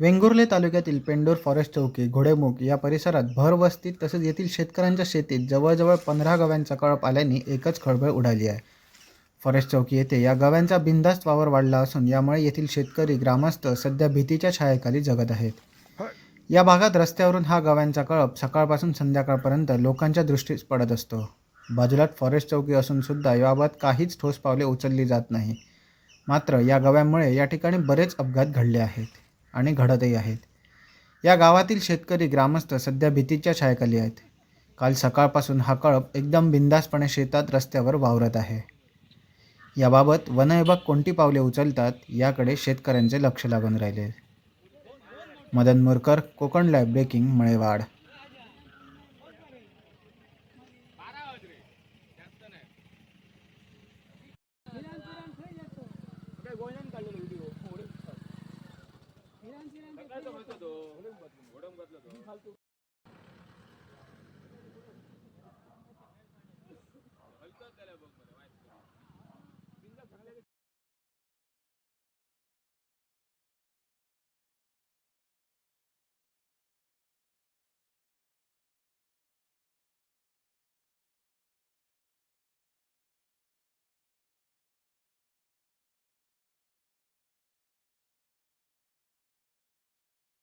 वेंगुर्ले तालुक्यातील पेंडोर फॉरेस्ट चौकी घोडेमुख या परिसरात भर वस्तीत तसेच येथील शेतकऱ्यांच्या शेतीत जवळजवळ पंधरा गव्यांचा कळप आल्याने एकच खळबळ उडाली आहे. फॉरेस्ट चौकी येथे या गव्यांचा बिनधास्त वावर वाढला असून यामुळे येथील शेतकरी ग्रामस्थ सध्या भीतीच्या छायेखाली जगत आहेत. या भागात रस्त्यावरून हा गव्यांचा कळप सकाळपासून संध्याकाळपर्यंत लोकांच्या दृष्टीस पडत असतो. बाजूलाच फॉरेस्ट चौकी असून सुद्धा याबाबत काहीच ठोस पावले उचलली जात नाही. मात्र या गव्यांमुळे या ठिकाणी बरेच अपघात घडले आहेत. आणि घडतही आहेत. या गावातील शेतकरी ग्रामस्थ सध्या भीतीच्या छायाखाली आहेत. काल सकाळपासून हा कळप एकदम बिंदासपणे शेतात रस्त्यावर वावरत आहे. याबाबत वनविभाग कोणती पावले उचलतात याकडे शेतकऱ्यांचे लक्ष लागून राहिले. Madan Morkar Konkan live breaking Malewad. होतो